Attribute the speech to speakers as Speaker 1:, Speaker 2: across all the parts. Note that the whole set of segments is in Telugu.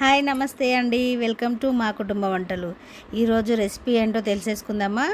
Speaker 1: హాయ్ నమస్తే అండి. వెల్కమ్ టు మా కుటుంబ వంటలు. ఈరోజు రెసిపీ ఏంటో తెలిసేసుకుందామా?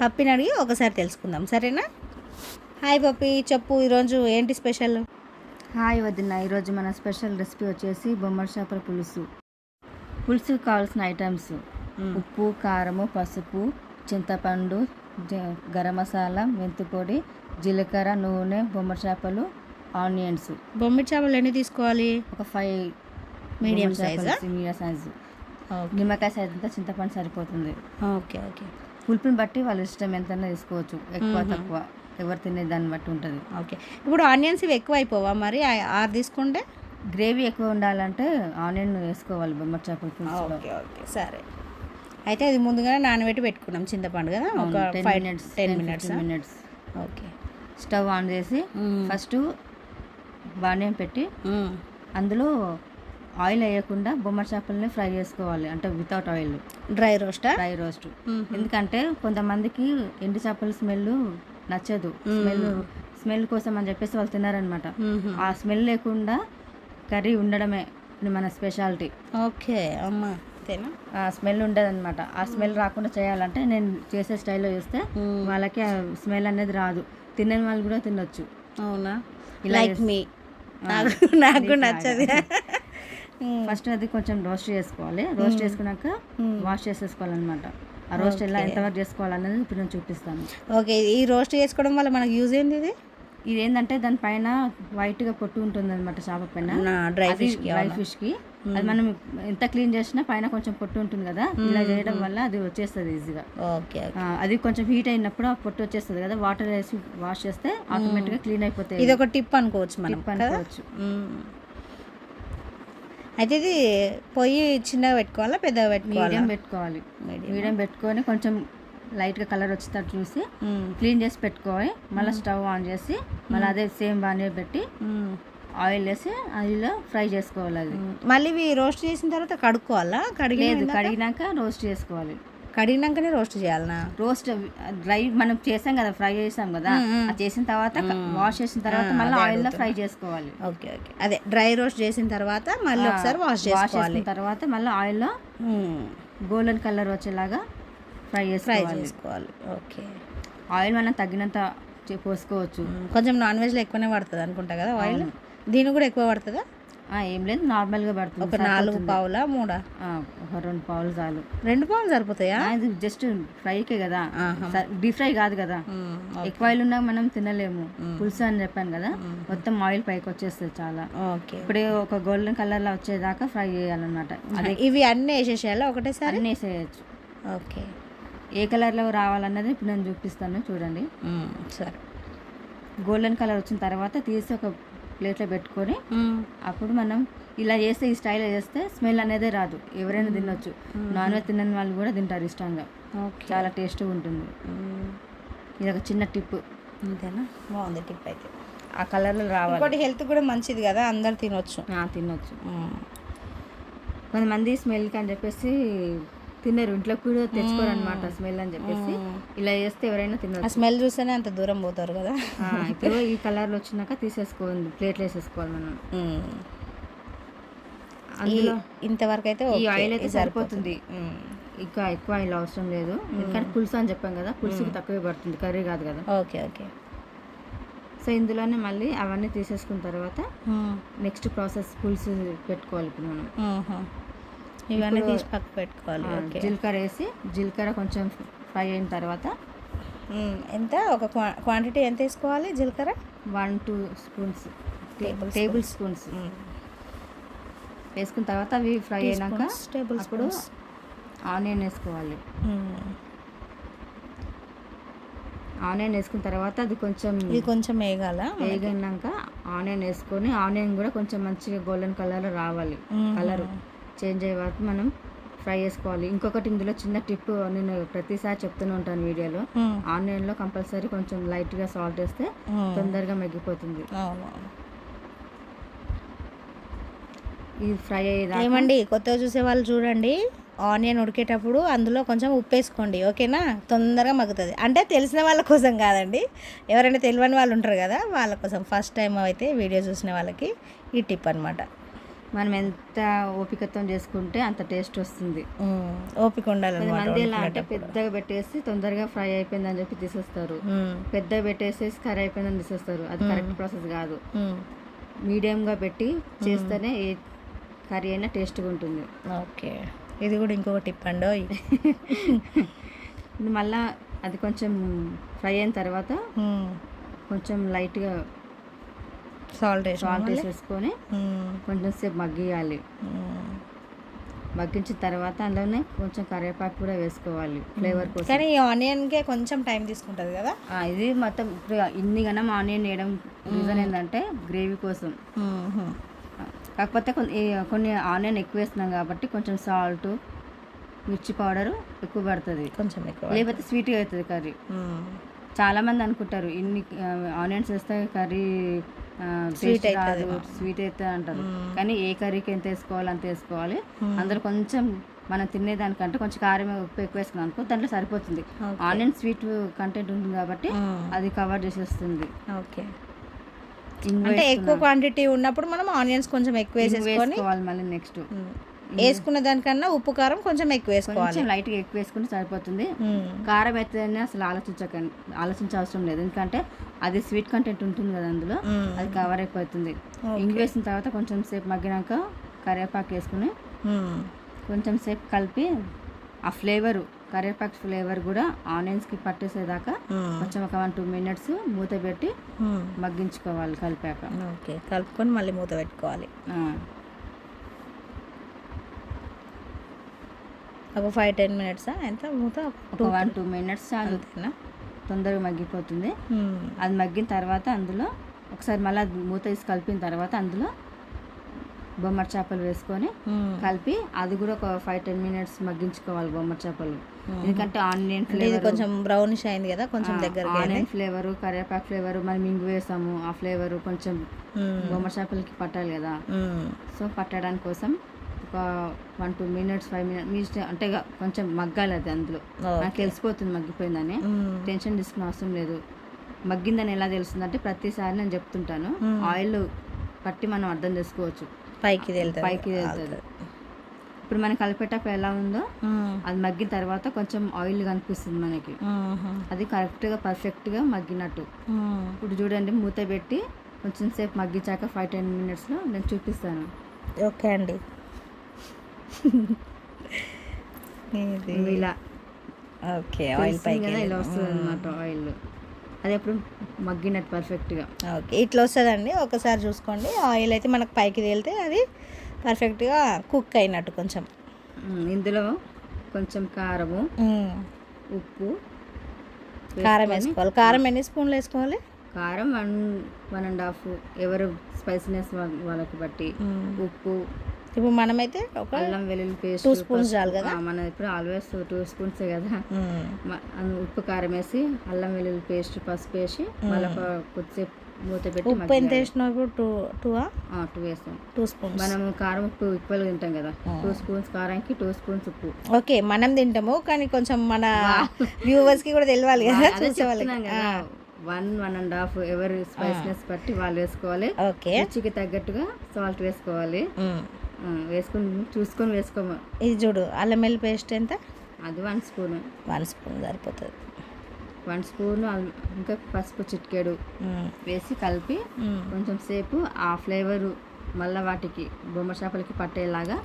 Speaker 1: పప్పిని అడిగి ఒకసారి తెలుసుకుందాం. సరేనా? హాయ్ పప్పి చెప్పు. ఈరోజు ఏంటి స్పెషల్?
Speaker 2: హాయ్ వదిన. ఈరోజు మన స్పెషల్ రెసిపీ వచ్చేసి బొమ్మల చేపల పులుసు. పులుసుకి కావాల్సిన ఐటమ్స్ ఉప్పు కారము పసుపు చింతపండు గరం మసాలా మెంతి పొడి జీలకర్ర నూనె బొమ్మల చేపలు ఆనియన్స్.
Speaker 1: బొమ్మిడి చేపలు ఎన్ని తీసుకోవాలి?
Speaker 2: ఒక ఫైవ్
Speaker 1: Size ఆ?
Speaker 2: Medium size. నిమ్మకాయ సైజ్ అంతా చింతపండు సరిపోతుంది.
Speaker 1: Okay okay.
Speaker 2: పులుపుని బట్టి వాళ్ళ ఇష్టం ఎంతైనా తీసుకోవచ్చు ఎక్కువ తక్కువ. ఎవరు తినే దాన్ని బట్టి ఉంటుంది.
Speaker 1: ఓకే. ఇప్పుడు ఆనియన్స్ ఇవి ఎక్కువ అయిపోవా మరి ఆరు తీసుకుంటే?
Speaker 2: గ్రేవీ ఎక్కువ ఉండాలంటే ఆనియన్ వేసుకోవాలి బొమ్మల చేపల
Speaker 1: ఓకే ఓకే. సరే. అయితే అది ముందుగానే నానబెట్టి పెట్టుకున్నాం చింతపండు కదా? ఒక five
Speaker 2: minutes
Speaker 1: ten minutes
Speaker 2: minutes
Speaker 1: okay.
Speaker 2: Stove on చేసి ఫస్ట్ బాణీయం పెట్టి అందులో ఆయిల్ వేయకుండా బొమ్మ చేపలని ఫ్రై చేసుకోవాలి. అంటే without oil
Speaker 1: dry రోస్టా?
Speaker 2: Fry roast. ఎందుకంటే కొంతమందికి ఎండు చేపల స్మెల్ నచ్చదు. స్మెల్ స్మెల్ కోసం అని చెప్పేసి వాళ్ళు తినారనమాట ఆ స్మెల్ లేకుండా కర్రీ ఉండడమే మన స్పెషాలిటీ.
Speaker 1: ఓకే అమ్మ
Speaker 2: స్మెల్ ఉండదన్నమాట. ఆ స్మెల్ రాకుండా చేయాలంటే నేను చేసే స్టైల్లో చేస్తే వాళ్ళకి ఆ స్మెల్ అనేది రాదు. తినని వాళ్ళు కూడా తినొచ్చు.
Speaker 1: అవునా? లైక్ మీ నాకు నాకు నచ్చదు.
Speaker 2: ఫస్ట్ అది కొంచెం రోస్ట్ చేసుకోవాలి. రోస్ట్ చేసుకున్నాక వాష్ చేసేసుకోవాలన్నమాట. ఆ రోస్ట్ ఎలా ఎంతవరకు చేసుకోవాలనేది ఇప్పుడు నేను చూపిస్తాను.
Speaker 1: ఓకే ఈ రోస్ట్ చేసుకోవడం వల్ల మనకు యూజ్ ఏంది ఇది?
Speaker 2: ఇది ఏంటంటే దానిపైన వైట్గా పొట్టు ఉంటుంది అనమాట చేప పైన.
Speaker 1: డ్రై
Speaker 2: అది డ్రై ఫిష్కి. అది మనం ఎంత క్లీన్ చేసినా పైన కొంచెం పొట్టు ఉంటుంది కదా ఇలా చేయడం వల్ల అది వచ్చేస్తుంది ఈజీగా
Speaker 1: ఓకే
Speaker 2: అది కొంచెం హీట్ అయినప్పుడు ఆ పొట్టు వచ్చేస్తుంది కదా వాటర్ వేసి వాష్ చేస్తే ఆటోమేటిక్గా క్లీన్ అయిపోతాయి.
Speaker 1: ఇది ఒక టిప్ అనుకోవచ్చు మనం
Speaker 2: అనుకోవచ్చు.
Speaker 1: అయితే ఇది పొయ్యి చిన్నగా పెట్టుకోవాలా పెద్దగా పెట్టుకోవాలా?
Speaker 2: మీడియం పెట్టుకోవాలి. మీడియం. పెట్టుకొని కొంచెం లైట్గా కలర్ వచ్చేటట్టు చూసి. క్లీన్ చేసి పెట్టుకోవాలి. మళ్ళీ స్టవ్ ఆన్ చేసి మళ్ళీ అదే సేమ్ బాగానే పెట్టి. ఆయిల్ వేసి ఆయిల్లో ఫ్రై చేసుకోవాలి అది.
Speaker 1: మళ్ళీ ఇవి రోస్ట్ చేసిన తర్వాత కడుక్కోవాలా? కడిగి
Speaker 2: కడిగినాక రోస్ట్ చేసుకోవాలి.
Speaker 1: కడిగినాకనే రోస్ట్ చేయాలనా?
Speaker 2: రోస్ట్ డ్రై మనం చేసాం కదా ఫ్రై చేసాం కదా చేసిన తర్వాత వాష్ చేసిన తర్వాత మళ్ళీ ఆయిల్లో ఫ్రై చేసుకోవాలి.
Speaker 1: Okay okay. అదే డ్రై రోస్ట్ చేసిన తర్వాత మళ్ళీ ఒకసారి వాష్
Speaker 2: వాష్
Speaker 1: చేసుకోవాలి.
Speaker 2: చేసిన తర్వాత మళ్ళీ ఆయిల్లో
Speaker 1: మ్మ్.
Speaker 2: గోల్డెన్ కలర్ వచ్చేలాగా ఫ్రై
Speaker 1: ఫ్రై
Speaker 2: చేసుకోవాలి.
Speaker 1: ఓకే.
Speaker 2: ఆయిల్ మనం తగినంత పోసుకోవచ్చు.
Speaker 1: కొంచెం నాన్ వెజ్లో ఎక్కువనే పడుతుంది అనుకుంటా కదా ఆయిల్. దీని కూడా ఎక్కువ పడుతుందా?
Speaker 2: ఏం లేదు నార్మల్గా పడుతుంది
Speaker 1: ఒక నాలుగు పావులా మూడా?
Speaker 2: ఒక రెండు పావులు చాలు.
Speaker 1: రెండు పావులు సరిపోతాయా?
Speaker 2: ఇది జస్ట్ ఫ్రైకే కదా. డీప్ ఫ్రై కాదు కదా. ఎక్కువ ఆయిల్ ఉన్నా మనం తినలేము. పులుసు అని చెప్పాను కదా. మొత్తం ఆయిల్ పైకి వచ్చేస్తుంది చాలా.
Speaker 1: ఓకే.
Speaker 2: ఇప్పుడు ఒక గోల్డెన్ కలర్లో వచ్చేదాకా ఫ్రై చేయాలన్నమాట.
Speaker 1: ఇవి అన్నీ వేసేసేయాలా ఒకటేసారి?
Speaker 2: అన్నీ వేసేయచ్చు.
Speaker 1: ఓకే.
Speaker 2: ఏ కలర్లో రావాలన్నది ఇప్పుడు నేను చూపిస్తాను చూడండి.
Speaker 1: సరే.
Speaker 2: గోల్డెన్ కలర్ వచ్చిన తర్వాత తీసి ఒక ప్లేట్లో పెట్టుకొని. అప్పుడు మనం ఇలా చేస్తే ఈ స్టైల్ చేస్తే స్మెల్ అనేది రాదు. ఎవరైనా తినొచ్చు. నాన్ వెజ్ తినని వాళ్ళు కూడా తింటారు ఇష్టంగా.
Speaker 1: ఓకే.
Speaker 2: చాలా టేస్ట్గా ఉంటుంది. ఇది ఒక చిన్న టిప్.
Speaker 1: అంతేనా బాగుంది టిప్ అయితే.
Speaker 2: ఆ కలర్లో రావాలి.
Speaker 1: ఇంకోటి హెల్త్ కూడా మంచిది కదా అందరు తినొచ్చు.
Speaker 2: తినొచ్చు. కొంతమంది స్మెల్కి అని చెప్పేసి తినరు. ఇంట్లో కూడా తెచ్చుకోరు అనమాట స్మెల్ అని చెప్పేసి. ఇలా చేస్తే ఎవరైనా తినరు
Speaker 1: స్మెల్ చూస్తేనే అంత దూరం పోతారు కదా.
Speaker 2: ఇప్పుడు ఈ కలర్లో వచ్చినాక తీసేసుకోండి. ప్లేట్లు వేసేసుకోవాలి మనం. అందులో
Speaker 1: ఇంతవరకు అయితే
Speaker 2: ఈ. ఆయిల్ అయితే సరిపోతుంది. ఇంకా ఎక్కువ ఆయిల్ అవసరం లేదు. ఎందుకంటే పులుసు అని చెప్పాం కదా పులుసుకి తక్కువే పడుతుంది కర్రీ కాదు కదా.
Speaker 1: Okay okay.
Speaker 2: సో ఇందులోనే మళ్ళీ అవన్నీ తీసేసుకున్న తర్వాత. నెక్స్ట్ ప్రాసెస్ పులుసు పెట్టుకోవాలి ఇప్పుడు మనం.
Speaker 1: ఇవన్నీ తీసి పక్క పెట్టుకోవాలి ఓకే.
Speaker 2: జీలకర్ర వేసి జీలకర్ర కొంచెం ఫ్రై అయిన తర్వాత.
Speaker 1: ఎంత? ఒక క్వా- క్వాంటిటీ ఎంత వేసుకోవాలి జీలకర్ర?
Speaker 2: One two spoons. Table spoons. వేసుకున్న తర్వాత అవి ఫ్రై అయినాక అప్పుడు
Speaker 1: spoons.
Speaker 2: ఆనియన్ వేసుకోవాలి. ఆనియన్ వేసుకున్న తర్వాత అది కొంచెం
Speaker 1: ఇది కొంచెం వేగాల
Speaker 2: వేగినాక ఆనియన్ వేసుకొని ఆనియన్ కూడా కొంచెం మంచిగా గోల్డెన్ కలర్ రావాలి కలర్. చేంజ్ అయ్యే వరకు మనం ఫ్రై చేసుకోవాలి. ఇంకొకటి ఇందులో చిన్న టిప్ నేను ప్రతిసారి చెప్తూనే ఉంటాను వీడియోలో. ఆనియన్లో కంపల్సరీ కొంచెం లైట్గా సాల్ట్ వేస్తే. తొందరగా మగ్గిపోతుంది. ఇది ఫ్రై అయ్యేదాకా
Speaker 1: ఏమండి కొత్తగా చూసే వాళ్ళు చూడండి ఆనియన్ ఉడికేటప్పుడు అందులో కొంచెం ఉప్పు వేసుకోండి ఓకేనా? తొందరగా మగ్గుతుంది. అంటే తెలిసిన వాళ్ళ కోసం కాదండి ఎవరైనా తెలియని వాళ్ళు ఉంటారు కదా వాళ్ళ కోసం. ఫస్ట్ టైం అయితే వీడియో చూసిన వాళ్ళకి ఈ టిప్ అనమాట
Speaker 2: మనం ఎంత ఓపికతో చేసుకుంటే అంత టేస్ట్ వస్తుంది.
Speaker 1: ఓపిక ఉండాలి
Speaker 2: కొంతమంది ఎలా అంటే పెద్దగా పెట్టేసి తొందరగా ఫ్రై అయిపోయిందని చెప్పి తీసేస్తారు. పెద్దగా పెట్టేసేసి కర్రీ అయిపోయిందని తీసేస్తారు. అది కరెక్ట్ ప్రాసెస్ కాదు. మీడియంగా పెట్టి చేస్తేనే ఏ కర్రీ అయినా టేస్ట్గా ఉంటుంది.
Speaker 1: ఓకే. ఇది కూడా ఇంకొక టిప్ అండి
Speaker 2: మళ్ళా అది కొంచెం ఫ్రై అయిన తర్వాత. కొంచెం లైట్గా
Speaker 1: సాల్ట్
Speaker 2: సాల్ట్ వేసేసుకొని కొంచెం సేపు మగ్గియాలి. మగ్గించిన తర్వాత అందులోనే కొంచెం కరివేపాకు కూడా వేసుకోవాలి. ఫ్లేవర్ కోసం.
Speaker 1: కానీ ఈ ఆనియన్కే కొంచెం టైం తీసుకుంటుంది కదా?
Speaker 2: ఇది మొత్తం ఇప్పుడు ఇన్ని గనం ఆనియన్ వేయడం రీజన్ ఏంటంటే గ్రేవీ కోసం. కాకపోతే కొన్ని కొన్ని ఆనియన్ ఎక్కువ వేస్తున్నాం కాబట్టి కొంచెం సాల్ట్ మిర్చి పౌడర్ ఎక్కువ పడుతుంది.
Speaker 1: కొంచెం ఎక్కువ
Speaker 2: లేకపోతే స్వీట్గా అవుతుంది కర్రీ.
Speaker 1: మ్మ్.
Speaker 2: చాలా మంది అనుకుంటారు ఇన్ని ఆనియన్స్ వేస్తే కర్రీ స్వీట్
Speaker 1: అవుతది.
Speaker 2: రాదు స్వీట్ అవుతుంది అంటారు. కానీ ఏ కర్రీకి ఎంత వేసుకోవాలి అంత వేసుకోవాలి. అందులో కొంచెం మనం తినేదానికంటే కొంచెం కారం ఉప్పు ఎక్కువ వేసుకున్నాం అనుకో దాంట్లో సరిపోతుంది. ఆనియన్ స్వీట్ కంటెంట్ ఉంటుంది కాబట్టి. అది కవర్ చేసేస్తుంది
Speaker 1: ఓకే అంటే ఎక్కువ. క్వాంటిటీ ఉన్నప్పుడు మనం ఆనియన్స్ కొంచెం ఎక్కువ
Speaker 2: వేసుకోవాలి మళ్ళీ నెక్స్ట్.
Speaker 1: వేసుకున్న దానికన్నా ఉప్పు కారం కొంచెం ఎక్కువ వేసుకోవాలి
Speaker 2: కొంచెం లైట్గా ఎక్కువ వేసుకుంటే సరిపోతుంది. కారం అయితేనే అసలు ఆలోచించకండి ఆలోచించే అవసరం లేదు ఎందుకంటే అది స్వీట్ కంటెంట్ ఉంటుంది కదా అందులో. అది కవర్ అయిపోతుంది. ఇంగు వేసిన తర్వాత కొంచెం సేపు మగ్గినాక కరివేపాకు వేసుకుని. కొంచెం సేపు కలిపి ఆ ఫ్లేవర్ కరివేపాకు ఫ్లేవర్ కూడా ఆనియన్స్కి పట్టేసేదాకా. కొంచెం ఒక వన్ టూ మినిట్స్ మూత పెట్టి. మగ్గించుకోవాలి కలిపాక
Speaker 1: ఓకే కలుపుకొని మళ్ళీ మూత పెట్టుకోవాలి ఒక ఫైవ్ టెన్ మినిట్స్ ఎంత మూత?
Speaker 2: ఒక వన్ టూ మినిట్స్ చాలు. తొందరగా మగ్గిపోతుంది. అది మగ్గిన తర్వాత అందులో ఒకసారి మళ్ళీ అది మూత వేసి కలిపిన తర్వాత అందులో బొమ్మడి చేపలు వేసుకొని. కలిపి అది కూడా ఒక ఫైవ్ టెన్ మినిట్స్ మగ్గించుకోవాలి బొమ్మడి చేపలు. ఎందుకంటే ఆనియన్ ఫ్లేవర్
Speaker 1: కొంచెం బ్రౌనిష్ అయింది కదా కొంచెం దగ్గరగా అయింది
Speaker 2: ఆనియన్ ఫ్లేవర్ కరివేపాకు ఫ్లేవర్ మనం ఇంగు వేసాము ఆ ఫ్లేవర్ కొంచెం
Speaker 1: మ్మ్.
Speaker 2: బొమ్మడి చేపలకి పట్టాలి కదా. సో పట్టడానికి కోసం ఒక one two minutes five minutes మీ ఇష్టం అంటే కొంచెం మగ్గాలి అది అందులో. నాకు తెలిసిపోతుంది మగ్గిపోయిందని. టెన్షన్ తీసుకునే అవసరం లేదు మగ్గిందని ఎలా తెలుస్తుంది అంటే ప్రతిసారి నేను చెప్తుంటాను. ఆయిల్ పట్టి మనం అర్థం చేసుకోవచ్చు
Speaker 1: పైకి
Speaker 2: పైకి వెళ్తుంది ఇప్పుడు మనం కలిపేటప్పుడు ఎలా ఉందో. అది మగ్గిన తర్వాత కొంచెం ఆయిల్ కనిపిస్తుంది మనకి. అది కరెక్ట్గా పర్ఫెక్ట్గా మగ్గినట్టు. ఇప్పుడు చూడండి మూత పెట్టి కొంచెం సేపు మగ్గించాక ఫైవ్ టెన్ మినిట్స్లో నేను చూపిస్తాను
Speaker 1: ఓకే అండి ఇది
Speaker 2: ఇలా
Speaker 1: ఓకే ఆయిల్ పైకి
Speaker 2: ఇలా. వస్తుంది అనమాట ఆయిల్. అది అప్పుడు మగ్గినట్టు పర్ఫెక్ట్గా
Speaker 1: ఓకే ఇట్లా వస్తుందండి. ఒకసారి చూసుకోండి. ఆయిల్ అయితే మనకు పైకి తేలితే అది పర్ఫెక్ట్గా కుక్ అయినట్టు కొంచెం.
Speaker 2: ఇందులో కొంచెం కారము. ఉప్పు
Speaker 1: కారం వేసుకోవాలి. కారం ఎన్ని స్పూన్లు వేసుకోవాలి?
Speaker 2: కారం వన్ వన్ అండ్ హాఫ్. ఎవరు స్పైసీనెస్ వాళ్ళకి బట్టి. ఉప్పు
Speaker 1: ఇప్పుడు మనమైతే ఒక
Speaker 2: అల్లం వెల్లుల్లి పేస్ట్
Speaker 1: Two spoons చాలు కదా?
Speaker 2: మన ఇప్పుడు ఆల్వేస్ టూ స్పూన్సే కదా. ఉప్పు కారం వేసి అల్లం వెల్లుల్లి పేస్ట్ పసుపు వేసి మళ్ళీ కొద్దిసేపు మూత పెట్టి
Speaker 1: ఉప్పు ఎంత వేసినావు ఇప్పుడు? టూ టూ
Speaker 2: టూ వేస్తాం
Speaker 1: టూ స్పూన్స్.
Speaker 2: మనం కారం ఉప్పు ఈక్వల్గా తింటాం కదా. టూ స్పూన్స్ కారానికి టూ స్పూన్స్ ఉప్పు.
Speaker 1: ఓకే మనం తింటాము కానీ కొంచెం మన వ్యూవర్స్కి కూడా తెలియాలి కదా
Speaker 2: అదే
Speaker 1: చూసే వాళ్ళకి.
Speaker 2: చెప్తున్నాం కదా. వన్ వన్ అండ్ హాఫ్ ఎవరు స్పైసీనెస్ బట్టి వాళ్ళు వేసుకోవాలి. రుచికి తగ్గట్టుగా సాల్ట్ వేసుకోవాలి. వేసుకుని చూసుకొని వేసుకోమ.
Speaker 1: ఇది చూడు అల్లం వెల్లి పేస్ట్ ఎంత?
Speaker 2: అది వన్ స్పూన్.
Speaker 1: వన్ స్పూన్ సరిపోతుంది.
Speaker 2: వన్ స్పూన్ ఇంకా పసుపు చిటికెడు. వేసి కలిపి. కొంచెం సేపు ఆ ఫ్లేవరు మళ్ళీ వాటికి బొమ్మ చేపలకి పట్టేలాగా.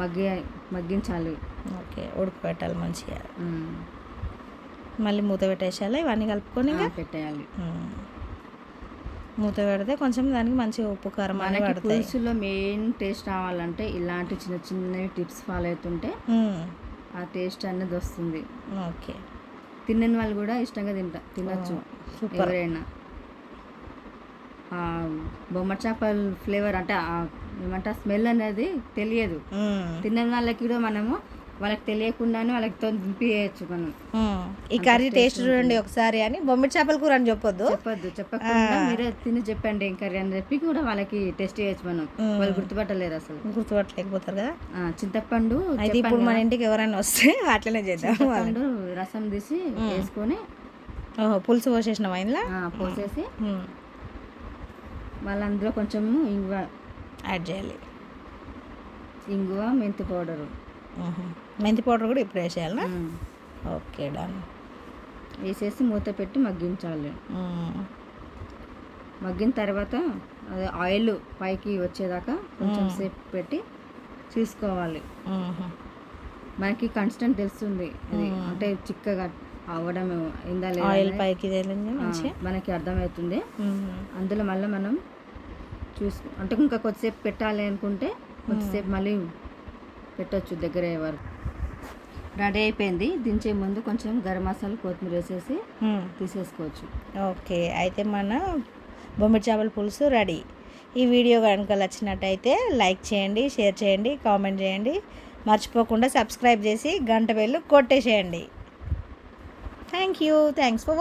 Speaker 2: మగ్గి మగ్గించాలి.
Speaker 1: ఓకే ఉడకబెట్టాలి మంచిగా. మళ్ళీ మూత పెట్టేసేయాలి? ఇవన్నీ కలుపుకొని
Speaker 2: పెట్టేయాలి.
Speaker 1: మూత పెడితే కొంచెం దానికి మంచిగా ఉప్పు కారం
Speaker 2: మనకి పులుసులో మెయిన్ టేస్ట్ రావాలంటే ఇలాంటి చిన్న చిన్నవి టిప్స్ ఫాలో అవుతుంటే. ఆ టేస్ట్ అనేది వస్తుంది.
Speaker 1: ఓకే.
Speaker 2: తినని వాళ్ళు కూడా ఇష్టంగా తింటా తినచ్చు.
Speaker 1: సూపర్.
Speaker 2: ఎవరైనా. బొమ్మ చేపల ఫ్లేవర్ అంటే ఏమంటే స్మెల్ అనేది తెలియదు. తినని వాళ్ళకి కూడా మనము వాళ్ళకి తెలియకుండానే వాళ్ళకి తో దింపియచ్చు మనం.
Speaker 1: ఈ కర్రీ టేస్ట్ చూడండి ఒకసారి అని. బొమ్మిడి చేపల కూర అని చెప్పొద్దు.
Speaker 2: చెప్పొద్దు చెప్పకుండా మీరే తిని చెప్పండి ఏం కర్రీ అని చెప్పి కూడా వాళ్ళకి టెస్ట్ చేయొచ్చు మనం. వాళ్ళు గుర్తుపట్టలేరు అసలు.
Speaker 1: గుర్తుపట్టలేకపోతారు కదా?
Speaker 2: చింతపండు
Speaker 1: అయితే ఇప్పుడు మన ఇంటికి ఎవరైనా వస్తే అట్లనే చేద్దాం
Speaker 2: చింతపండు రసం తీసి వేసుకొని
Speaker 1: ఓహో పులుసు పోసేసినాం
Speaker 2: ఆ, పోసేసి. మళ్ళీ అందులో కొంచెము ఇంగువ
Speaker 1: యాడ్ చేయాలి.
Speaker 2: ఇంగువ మెంతి పౌడరు.
Speaker 1: మెంతి పౌడర్ కూడా ఇప్పుడు వేసేయాలనా ఓకే డన్.
Speaker 2: వేసేసి మూత పెట్టి మగ్గించాలి. మగ్గిన తర్వాత అదే ఆయిల్ పైకి వచ్చేదాకా కొంచెం సేపు పెట్టి చూసుకోవాలి. మనకి కన్స్టెంట్ తెలుస్తుంది. అది అంటే చిక్కగా అవ్వడం లేదా
Speaker 1: ఆయిల్ పైకి
Speaker 2: మనకి అర్థమవుతుంది. అందులో మళ్ళీ మనం చూసు అంటే ఇంకా కొద్దిసేపు పెట్టాలి అనుకుంటే కొద్దిసేపు మళ్ళీ పెట్టొచ్చు దగ్గర అయ్యే వరకు. రెడీ అయిపోయింది. దించే ముందు కొంచెం గరం మసాలా కొత్తిమీర వేసేసి. తీసేసుకోవచ్చు.
Speaker 1: ఓకే. అయితే మన బొమ్మిడి చేపల పులుసు రెడీ. ఈ వీడియో కనుక నచ్చినట్టయితే లైక్ చేయండి షేర్ చేయండి కామెంట్ చేయండి. మర్చిపోకుండా సబ్స్క్రైబ్ చేసి గంట bell కొట్టేసేయండి. Thank you. Thanks for